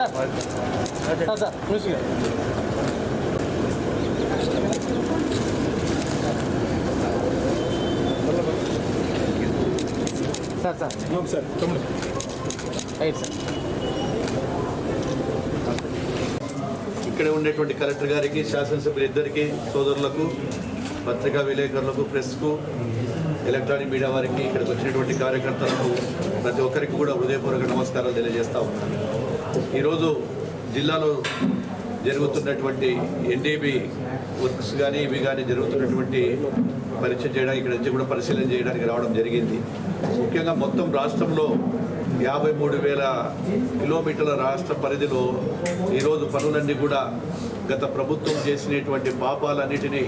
Sir sir music sir sir sir తమ్ముడు right sir ఇక్కడ ఉండేటువంటి కలెక్టర్ గారికి శాసనసభ్యులు ఇద్దరికి సోదరులకు పత్రికా విలేకరులకు ప్రెస్కు ఎలక్ట్రానిక్ మీడియా వారికి ఇక్కడికి వచ్చినటువంటి కార్యకర్తలకు ప్రతి ఒక్కరికి కూడా హృదయపూర్వక నమస్కారాలు తెలియజేస్తా ఉన్నాను. ఈరోజు జిల్లాలో జరుగుతున్నటువంటి ఎన్డీబీ వర్క్స్ కానీ ఇవి కానీ జరుగుతున్నటువంటి పరీక్ష చేయడానికి ఇక్కడ నుంచి కూడా పరిశీలన చేయడానికి రావడం జరిగింది. ముఖ్యంగా మొత్తం రాష్ట్రంలో యాభై మూడు వేల కిలోమీటర్ల రాష్ట్ర పరిధిలో ఈరోజు పనులన్నీ కూడా గత ప్రభుత్వం చేసినటువంటి పాపాలన్నిటినీ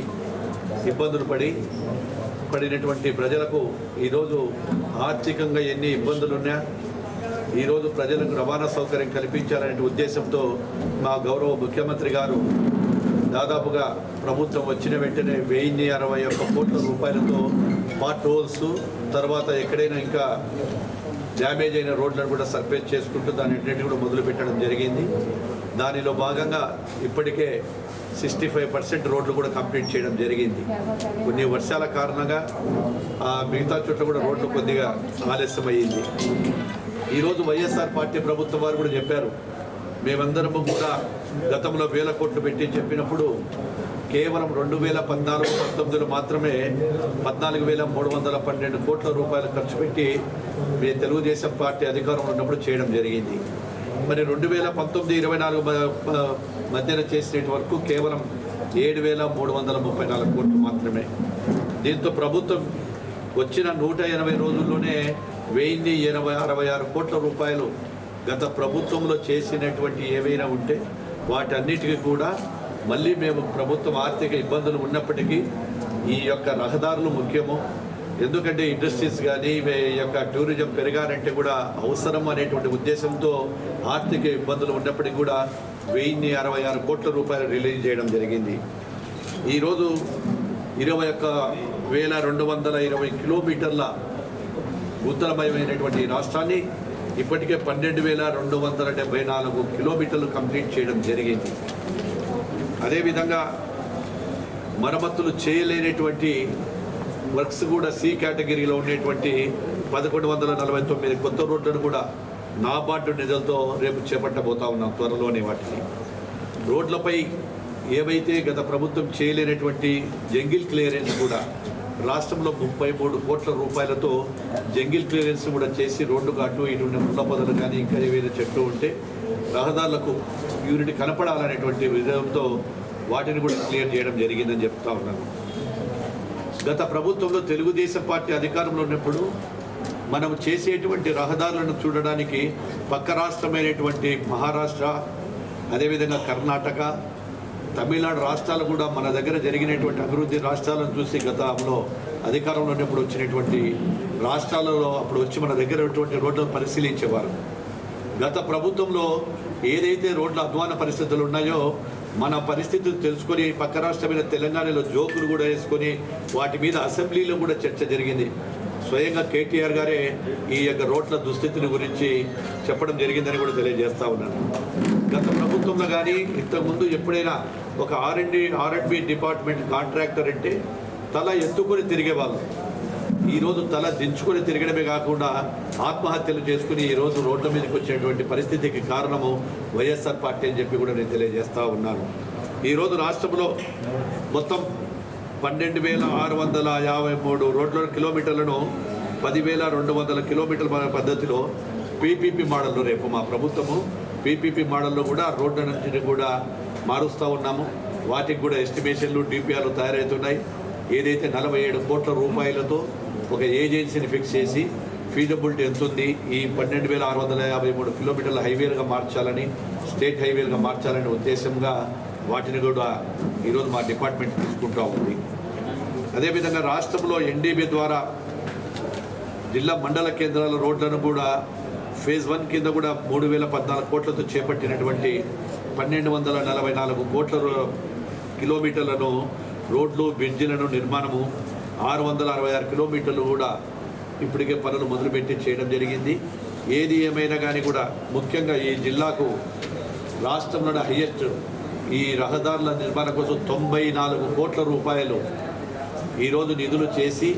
ఇబ్బందులు పడి పడినటువంటి ప్రజలకు ఈరోజు ఆర్థికంగా ఎన్ని ఇబ్బందులు ఉన్నా ఈరోజు ప్రజలకు రవాణా సౌకర్యం కల్పించాలనే ఉద్దేశంతో మా గౌరవ ముఖ్యమంత్రి గారు దాదాపుగా ప్రభుత్వం వచ్చిన వెంటనే వెయ్యి అరవై ఒక్క కోట్ల రూపాయలతో మా టోల్స్ తర్వాత ఎక్కడైనా ఇంకా డ్యామేజ్ అయిన రోడ్లను కూడా సర్ఫేస్ చేసుకుంటూ దాని అన్నింటినీ కూడా మొదలుపెట్టడం జరిగింది. దానిలో భాగంగా ఇప్పటికే సిక్స్టీ ఫైవ్ పర్సెంట్ రోడ్లు కూడా కంప్లీట్ చేయడం జరిగింది. కొన్ని వర్షాల కారణంగా ఆ, మిగతా చోట్ల కూడా రోడ్లు కొద్దిగా ఆలస్యమయ్యింది. ఈరోజు వైఎస్ఆర్ పార్టీ ప్రభుత్వం వారు కూడా చెప్పారు. మేమందరము కూడా గతంలో వేల కోట్లు పెట్టి చెప్పినప్పుడు కేవలం రెండు వేల పద్నాలుగు పంతొమ్మిదిలో మాత్రమే పద్నాలుగు వేల మూడు వందల పన్నెండు కోట్ల రూపాయలు ఖర్చు పెట్టి మీ తెలుగుదేశం పార్టీ అధికారంలో ఉన్నప్పుడు చేయడం జరిగింది. మరి రెండు వేల పంతొమ్మిది ఇరవై నాలుగు మ- మధ్యన చేసేటి వరకు కేవలం ఏడు వేల మూడు వందల ముప్పై నాలుగు కోట్లు మాత్రమే. దీంతో ప్రభుత్వం వచ్చిన నూట ఎనభై రోజుల్లోనే వెయ్యి ఎనభై అరవై ఆరు కోట్ల రూపాయలు గత ప్రభుత్వంలో చేసినటువంటి ఏవైనా ఉంటే వాటన్నిటికీ కూడా మళ్ళీ మేము ప్రభుత్వం ఆర్థిక ఇబ్బందులు ఉన్నప్పటికీ ఈ యొక్క రహదారులు ముఖ్యము. ఎందుకంటే ఇండస్ట్రీస్ కానీ ఈ యొక్క టూరిజం పెరగాలంటే కూడా అవసరం అనేటువంటి ఉద్దేశంతో ఆర్థిక ఇబ్బందులు ఉన్నప్పటికీ కూడా వెయ్యిన్ని అరవై ఆరు కోట్ల రూపాయలు రిలీజ్ చేయడం జరిగింది. ఈరోజు ఇరవై ఒక్క వేల రెండు వందల ఇరవై కిలోమీటర్ల ఉత్తరమయమైనటువంటి ఈ రాష్ట్రాన్ని ఇప్పటికే పన్నెండు వేల రెండు వందల డెబ్బై నాలుగు కిలోమీటర్లు కంప్లీట్ చేయడం జరిగింది. అదేవిధంగా మరమ్మతులు చేయలేనటువంటి వర్క్స్ కూడా సి కేటగిరీలో ఉండేటువంటి పదకొండు వందల నలభై తొమ్మిది కొత్త రోడ్లను కూడా నాబార్డు నిధులతో రేపు చేపట్టబోతా ఉన్నాం త్వరలోనే వాటిని. రోడ్లపై ఏవైతే గత ప్రభుత్వం చేయలేనటువంటి జంగిల్ క్లియరెన్స్ కూడా రాష్ట్రంలో ముప్పై మూడు కోట్ల రూపాయలతో జంగిల్ క్లియరెన్స్ కూడా చేసి రోడ్డు అటు ఇటు ముళ్ళ పొదలు కానీ ఇంకా ఏవైనా చెట్లు ఉంటే రహదారులకు యూనిట్ కనపడాలనేటువంటి విధానంతో వాటిని కూడా క్లియర్ చేయడం జరిగిందని చెప్తా ఉన్నాను. గత ప్రభుత్వంలో తెలుగుదేశం పార్టీ అధికారంలో ఉన్నప్పుడు మనం చేసేటువంటి రహదారులను చూడడానికి పక్క రాష్ట్రమైనటువంటి మహారాష్ట్ర అదేవిధంగా కర్ణాటక తమిళనాడు రాష్ట్రాలు కూడా మన దగ్గర జరిగినటువంటి అభివృద్ధి రాష్ట్రాలను చూసి గతంలో అధికారంలో ఉన్నప్పుడు వచ్చినటువంటి రాష్ట్రాలలో అప్పుడు వచ్చి మన దగ్గర ఉన్నటువంటి రోడ్లను పరిశీలించేవారు. గత ప్రభుత్వంలో ఏదైతే రోడ్ల అధ్వాన పరిస్థితులు ఉన్నాయో మన పరిస్థితులు తెలుసుకొని పక్క రాష్ట్రమైన తెలంగాణలో జోకులు కూడా వేసుకొని వాటి మీద అసెంబ్లీలో కూడా చర్చ జరిగింది. స్వయంగా కేటీఆర్ గారే ఈ యొక్క రోడ్ల దుస్థితిని గురించి చెప్పడం జరిగిందని కూడా తెలియజేస్తా ఉన్నాను. గత ప్రభుత్వంలో కానీ ఇంతకుముందు ఎప్పుడైనా ఒక ఆర్ఎండి ఆర్ఎండ్బి డిపార్ట్మెంట్ కాంట్రాక్టర్ అంటే తల ఎత్తుకొని తిరిగేవాళ్ళు. ఈరోజు తల దించుకొని తిరగడమే కాకుండా ఆత్మహత్యలు చేసుకుని ఈరోజు రోడ్ల మీదకి వచ్చేటువంటి పరిస్థితికి కారణము వైఎస్ఆర్ పార్టీ అని చెప్పి కూడా నేను తెలియజేస్తూ ఉన్నాను. ఈరోజు రాష్ట్రంలో మొత్తం పన్నెండు వేల ఆరు వందల యాభై మూడు రోడ్ల కిలోమీటర్లను పదివేల రెండు వందల కిలోమీటర్ల పద్ధతిలో పీపీపీ మోడల్లో రేపు మా ప్రభుత్వము పీపీపీ మోడల్లో కూడా రోడ్ల నుంచి కూడా మారుస్తూ ఉన్నాము. వాటికి కూడా ఎస్టిమేషన్లు డిపిఆర్లు తయారవుతున్నాయి. ఏదైతే నలభై ఏడు కోట్ల రూపాయలతో ఒక ఏజెన్సీని ఫిక్స్ చేసి ఫీజబిలిటీ ఎంత ఉంది ఈ పన్నెండు వేల ఆరు వందల యాభై మూడు కిలోమీటర్ల హైవేలుగా మార్చాలని స్టేట్ హైవేలుగా మార్చాలనే ఉద్దేశంగా వాటిని కూడా ఈరోజు మా డిపార్ట్మెంట్ తీసుకుంటూ ఉంది. అదేవిధంగా రాష్ట్రంలో ఎన్డీబీ ద్వారా జిల్లా మండల కేంద్రాల రోడ్లను కూడా ఫేజ్ వన్ కింద కూడా మూడు వేల పద్నాలుగు కోట్లతో చేపట్టినటువంటి పన్నెండు వందల నలభై నాలుగు కోట్ల రూ- కిలోమీటర్లను రోడ్లు బ్రిడ్జిలను నిర్మాణము ఆరు వందల అరవై ఆరు కిలోమీటర్లు కూడా ఇప్పటికే పనులు మొదలుపెట్టి చేయడం జరిగింది. ఏది ఏమైనా కానీ కూడా ముఖ్యంగా ఈ జిల్లాకు రాష్ట్రంలోని హయ్యెస్ట్ ఈ రహదారుల నిర్మాణం కోసం తొంభై నాలుగు కోట్ల రూపాయలు ఈరోజు నిధులు చేసి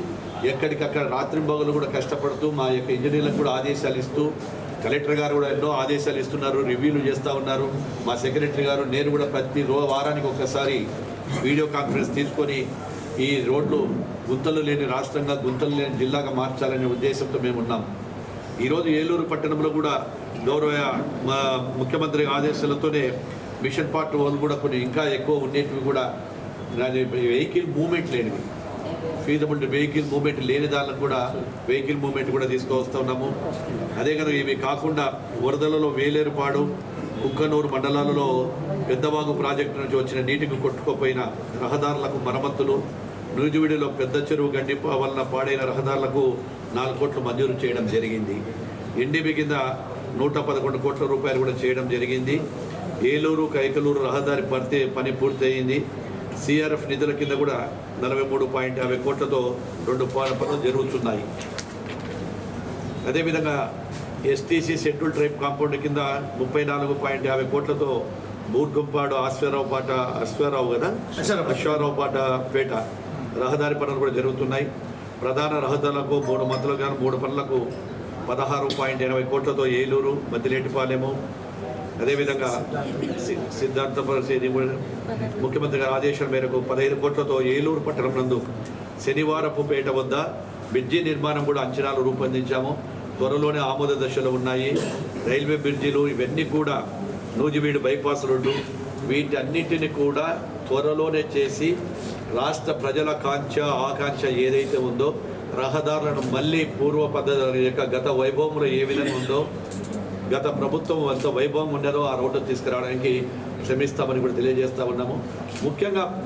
ఎక్కడికక్కడ రాత్రింబగలు కూడా కష్టపడుతూ మా యొక్క ఇంజనీర్లకు కూడా ఆదేశాలు ఇస్తూ కలెక్టర్ గారు కూడా ఎన్నో ఆదేశాలు ఇస్తున్నారు రివ్యూలు చేస్తూ ఉన్నారు. మా సెక్రటరీ గారు నేను కూడా ప్రతి రో వారానికి ఒకసారి వీడియో కాన్ఫరెన్స్ తీసుకొని ఈ రోడ్లు గుంతలు లేని రాష్ట్రంగా గుంతలు లేని జిల్లాగా మార్చాలనే ఉద్దేశంతో మేము ఉన్నాం. ఈరోజు ఏలూరు పట్టణంలో కూడా గౌరవ మా ముఖ్యమంత్రి ఆదేశాలతోనే మిషన్ పార్ట్ వాళ్ళు కూడా కొన్ని ఇంకా ఎక్కువ ఉండేటివి కూడా వెహికల్ మూమెంట్ లేనివి. ఫీజబుల్ వెహికల్ మూమెంట్ లేని దానికి కూడా వెహికల్ మూమెంట్ కూడా తీసుకొస్తున్నాము అదే కదా ఇవి కాకుండా వరదలలో వేలేరుపాడు కుక్కనూరు మండలాలలో పెద్దవాగు ప్రాజెక్టు నుంచి వచ్చిన నీటికి కొట్టుకుపోయిన రహదారులకు మరమ్మతులు నూజివీడిలో పెద్ద చెరువు గడ్డి వలన పాడైన రహదారులకు నాలుగు కోట్లు మంజూరు చేయడం జరిగింది. ఎన్డీబీ కింద నూట పదకొండు కోట్ల రూపాయలు కూడా చేయడం జరిగింది. ఏలూరు కైకలూరు రహదారి పడితే పని పూర్తయింది. సిఆర్ఎఫ్ నిధుల కింద కూడా నలభై మూడు పాయింట్ యాభై కోట్లతో రెండు పనులు జరుగుతున్నాయి. అదేవిధంగా ఎస్టీసీ షెడ్యూల్ ట్రైబ్ కాంపౌండ్ కింద ముప్పై నాలుగు పాయింట్ యాభై కోట్లతో బూర్గుంపాడు అశ్వారావు పాట అశ్వారావు కదా? అశ్వారావు. పాట. పేట రహదారి పనులు కూడా జరుగుతున్నాయి. ప్రధాన రహదారులకు మూడు మధ్యలో కానీ మూడు పనులకు పదహారు పాయింట్ ఎనభై కోట్లతో ఏలూరు మద్దిలేటిపాలెము అదేవిధంగా సి- సిద్ధార్థపురం శ్రీ ముఖ్యమంత్రి గారి ఆదేశాల మేరకు పదహైదు కోట్లతో ఏలూరు పట్టణం నందు శనివారపు పేట వద్ద బ్రిడ్జి నిర్మాణం కూడా అంచనాలు రూపొందించాము. త్వరలోనే ఆమోద దశలో ఉన్నాయి. రైల్వే బ్రిడ్జిలు ఇవన్నీ కూడా నూజివీడు బైపాస్ రోడ్డు వీటన్నిటిని కూడా త్వరలోనే చేసి రాష్ట్ర ప్రజల కాంక్ష ఆకాంక్ష ఏదైతే ఉందో రహదారులను మళ్ళీ పూర్వ పద్ధతి యొక్క గత వైభవంలో ఏ విధంగా ఉందో గత ప్రభుత్వం ఎంత వైభవం ఉండేదో ఆ రోడ్డు తీసుకురావడానికి శ్రమిస్తామని కూడా తెలియజేస్తా ఉన్నాము. ముఖ్యంగా